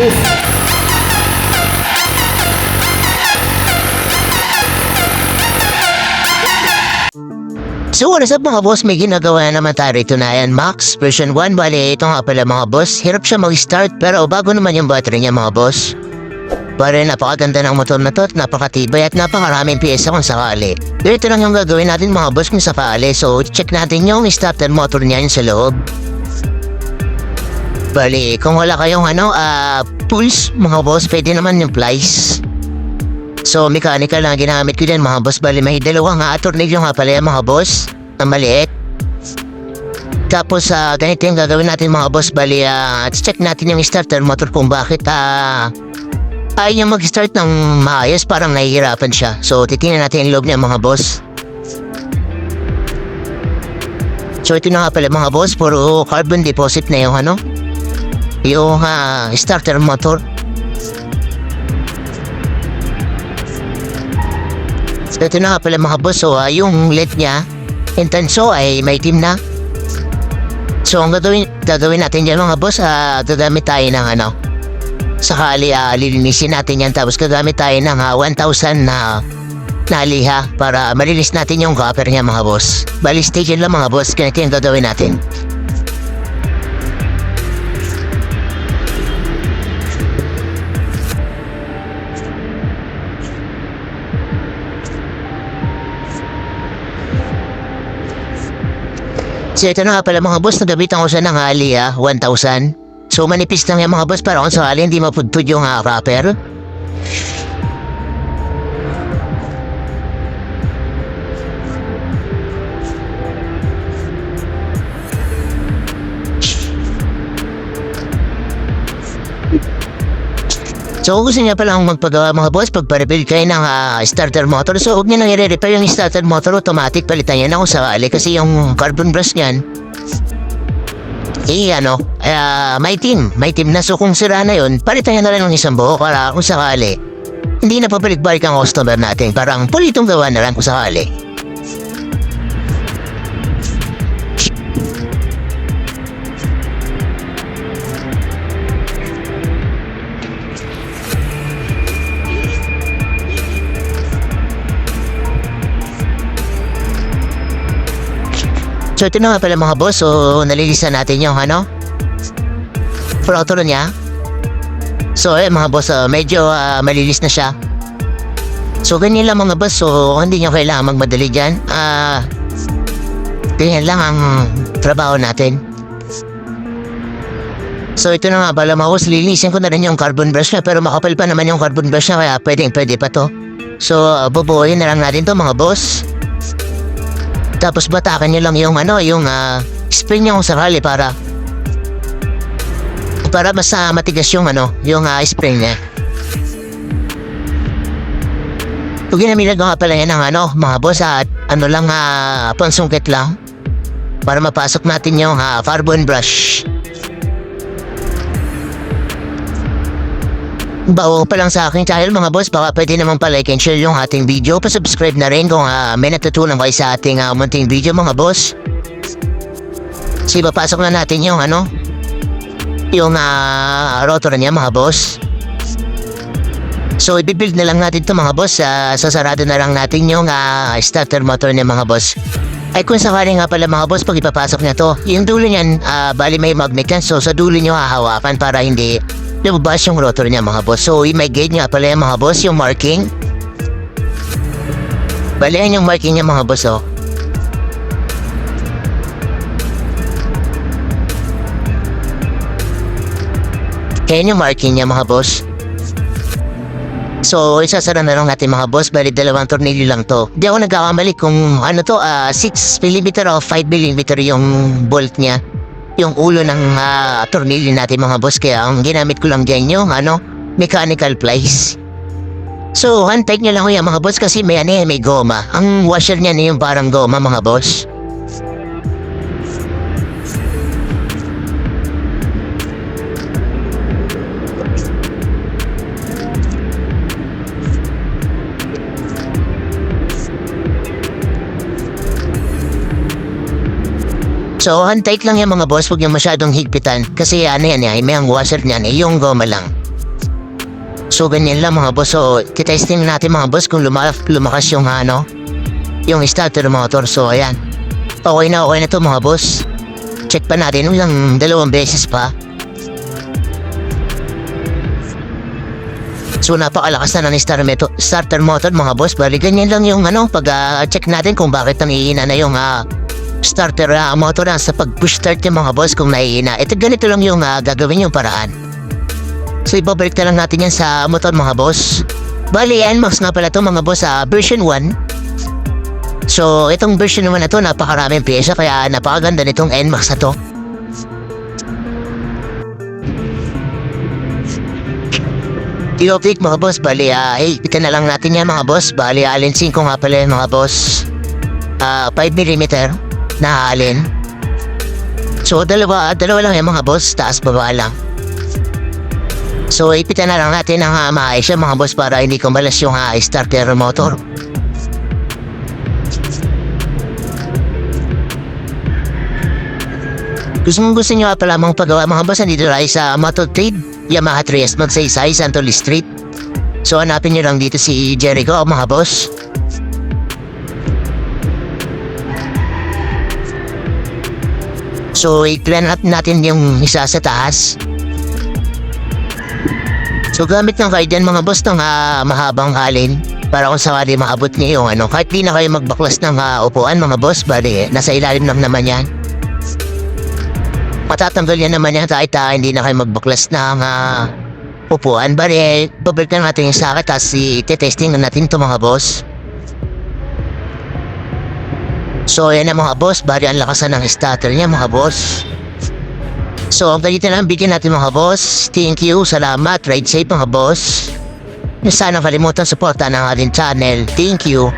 So what is up mga boss, may ginagawa na naman tayo rito na yan. Max version 1, bali ito nga pala mga boss. Hirap siya mag-start pero bago naman yung battery niya mga boss. Bale napakaganda ng motor na to at napakatibay at napakaraming pyesa kung sakali. Ito lang yung gagawin natin mga boss kung sakali. So check natin yung starter motor niya yun sa loob Bali kung wala kayong ano, ah, tools mga boss, pwede naman yung plies So, mechanical lang ginamit ko din mga boss. Bali, may dalawang nga tornilyo nga pala yan mga boss. Na maliit. Tapos, ah, ganito yung gagawin natin mga boss. Bali, ah, check natin yung starter motor kung bakit ah, ayaw niya mag-start ng maayos. Parang nahihirapan siya. So, titingnan natin yung loob niya mga boss. So, ito na nga pala mga boss. Puro carbon deposit na yung ano. Yung ah, starter motor. So, ito na nga pala mga boss. So, ah, yung LED niya, intenso ay may team na. So, ang gagawin, gagawin natin dyan mga boss, ah, gagamit tayo ng ano, sakali ah, lilinisin natin yan. Tapos gagamit tayo ng ah, 1,000 na na liha para malinis natin yung copper niya mga boss. Bali lang mga boss, ganito yung gagawin natin. So ito na nga pala mga boss, nagabitan ko siya ng hali ah, 1,000. So manipis lang yan mga boss para kung sakali hindi mapudpud yung ah, wrapper. So kung gusto niya palang magpagawa mga boss, pagpa-rebuild kayo ng ah, starter motor, so huwag niya nang i-repair yung starter motor, automatic palitan niya na kung sakali kasi yung carbon brush niyan, eh ano, ah, may team, may team na so kung sira na yun, palitan niya na lang ng isang buo para kung sakali, hindi na papalik-balik ang customer natin, parang pulitong gawa na lang kung sakali. So ito na nga pala mga boss, so nalilisan natin yung ano, frotto niya. So eh mga boss, ah, medyo ah, malinis na siya. So ganyan lang mga boss, so hindi nyo kailangan magmadali dyan. Ah, ganyan lang ang trabaho natin. So ito na nga pala mga boss, lilinisin ko na rin yung carbon brush niya pero makapal pa naman yung carbon brush niya kaya pwedeng pwede pa to. So uh, bubuoyin na lang natin to mga boss. Tapos batakan niyo lang yung ano, yung ah, spring niya kung sakali para para mas ah, matigas yung ano, yung ah, spring niya. Kung ginamilag ko nga pala yan ng ano, mga boss at ano lang ah, pansungkit lang para mapasok natin yung ah, carbon brush. Bago pa lang sa aking channel mga boss, baka pwede naman pa like and share yung ating video. Pa-subscribe na rin kung ah, may natutunan kayo sa ating uh, munting video mga boss. So ipapasok na natin yung ano, yung uh, rotor niya mga boss. So ibibuild na lang natin to mga boss. Uh, sasarado na lang natin yung ah, starter motor niya mga boss. Ay kung sakali nga pala mga boss, pag ipapasok niya to, yung dulo niyan, ah, bali may magnet yan. So sa dulo niyo hahawakan para hindi lumabas yung rotor niya mga boss. So may gauge nga pala yung mga boss, yung marking. Bali yan yung marking niya mga boss oh. Kaya yung marking niya mga boss. So, isasara na lang natin mga boss. Bali, dalawang tornilyo lang to. Di ako nagkakamali kung ano to, ah 6mm o 5mm yung bolt niya. Yung ulo ng ah, tornilyo natin mga boss. Kaya ang ginamit ko lang dyan yung ano, mechanical plies. So, hantay nyo lang ko yan mga boss kasi may ano may goma. Ang washer niya na yung parang goma mga boss. So, hand tight lang yan mga boss, huwag yung masyadong higpitan. Kasi ano yan, eh, may ang washer niyan, eh, yung goma lang. So ganyan lang mga boss. So titesting natin mga boss kung luma lumakas yung ano, yung starter motor. So ayan. Okay na okay na to mga boss. Check pa natin ng dalawang beses pa. So napakalakas na ng star meto, starter motor mga boss. Bali ganyan lang yung ano pag ah, check natin kung bakit nangihina na yung ah, starter ah, motor na sa pag-push start yung mga boss kung nahihina. Ito ganito lang yung ah, gagawin yung paraan. So ibabalik na lang natin yan sa motor mga boss. Bali NMAX nga pala to mga boss sa version 1. So itong version 1 na to napakaraming pyesa kaya napakaganda nitong NMAX na to. Tiopik mga boss, bali ah, hey, pita na lang natin yan mga boss. Bali alin 5 nga pala mga boss. Ah, 5mm na. So dalawa, dalawa lang yan mga boss, taas baba lang. So ipita na lang natin ang uh, maayos yan mga boss para hindi kumalas yung uh, starter motor. Gusto mong gusto nyo pa lamang pagawa mga boss nandito tayo sa Motor Trade, Yamaha 3S Magsaysay, Santoli Street. So hanapin nyo lang dito si Jericho mga boss. So i-clean up natin yung isa sa taas. So gamit ng dyan mga boss ng ah, mahabang halin para kung sakali maabot niyo yung ano. Kahit di na kayo magbaklas ng ah, upuan mga boss, bali eh, nasa ilalim lang naman yan. Matatanggal yan naman yan kahit ah, hindi na kayo magbaklas ng ah, upuan. Bali, eh, babalik na natin yung sakit tapos i-testing na natin ito mga boss. So yan na mga boss, bali ang lakas na ng starter niya mga boss. So, ang ganito lang ang video natin mga boss. Thank you, salamat, ride safe mga boss. Sana kalimutan suporta ng ating channel. Thank you.